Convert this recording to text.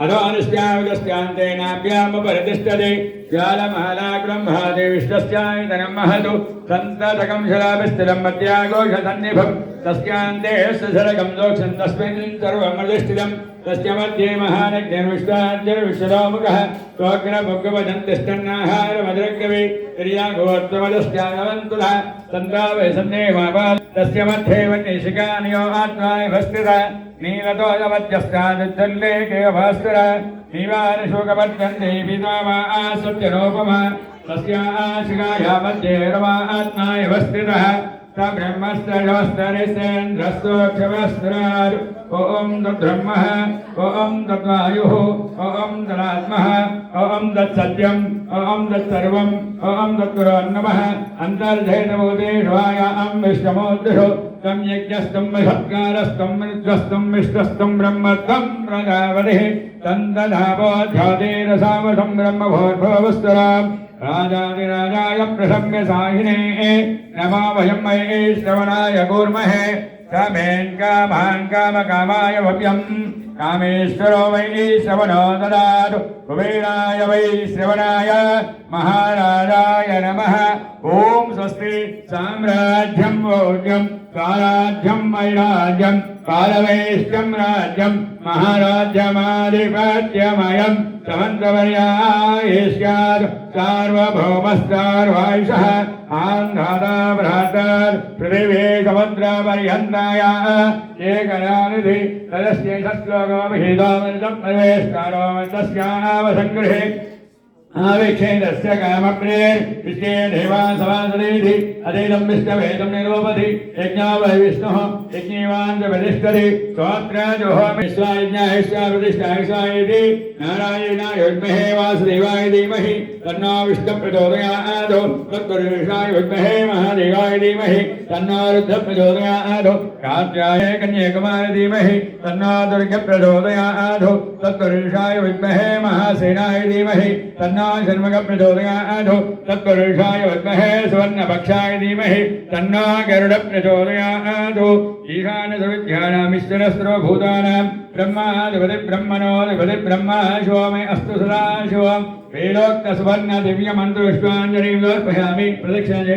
అడోనుష్ట్యాగస్యాంతేనాభ్యామపరితిష్టతే జ్వాలమహలాగ్రం మహాదే విశ్వస్యాయుధనం మహతు సంతతకం శరాభిస్థిరం మధ్యాఘోష సన్నిభం తస్యాంతే సరగం దోక్షం తస్మిన్ సర్వమధిష్ఠితం तस्य मध्ये महानग्निर्विश्वाद्यर्विश्वरोमुखः स्वग्नभुग्गवदन्तिष्ठन्नाहारमद्रग्रवे क्रियागोत्वमदस्यागवन्तुलः तन्त्रावै सन्देहमापा तस्य मध्ये वन्यशिकानियो आत्माय नीलतोयवत्यस्तादुज्जल्लेके भास्कर निवारशोकवर्धन्ते पितामा आशिकाया मध्ये रमा आत्माय वस्थितः स ब्रह्मस्तरस्तरिसेन्द्रस्तोक्षमस्तरात् ॐ तद्ब्रह्मः ॐ तद्वायुः ॐ तदात्मः ॐ तत्सत्यम् ॐ तत्सर्वम् ॐ तत्पुरोन्नमः अन्तर्धेतभूतेष्वायां विश्वमोद्दिषु तं यज्ञस्तं सत्कारस्तं मृद्वस्तं विष्टस्तं ब्रह्म तं प्रजापतिः, तं दधापोऽध्यादेरसावधं ब्रह्मभोर्भवस्तराम्, राजाधिराजाय प्रसम्य साहिने नमा वयं मये श्रवणाय कूर्महे। कामेन् काम कामाय भव्यम। कामेश्वरो वै श्रवणो ददातु। कुबेराय वै श्रवणाय महाराजाय नमः। ॐ स्वस्ति साम्राज्यं भोज्यं काराज्यं वैराज्यं कालवैश्यं राज्यं महाराज्यमाधिपत्यमयं समन्तवर्याय स्यात् सार्वभौमस्तार्वायुषः आन्धाता भ्रातात् पृथिवे समुद्रपर्यन्ताय एकरानिधि तदस्य सत्लोकमभिहितोमृतं प्रवेशकारो तस्यावसङ्गृहे आविक्षेदस्य कामप्रेर्विश्वे देवासवासदेधि अधीनं विष्णवेदं विष्णुः तत्पुरुषाय महादेवाय धीमहि तन्नो रुद्रप्रचोदयात् कात्याय कन्याकुमार धीमहि तन्नो दुर्गप्रचोदयात् तत्पुरुषाय विद्महे महासेनाय शर्मकप्रचोदयात् तत्पुरुषाय विद्महे सुवर्णपक्षाय धीमहि तन्नो गरुडप्रचोदयात् ईशानसुविद्यानामीश्वरस्रो भूतानां ब्रह्माधिपति ब्रह्मणोऽधिपति ब्रह्मा शिवमे अस्तु सदा शिवम् वेदोक्तसुवर्णदिव्यमन्त्रविश्वाञ्जलिं समर्पयामि प्रदक्षिणे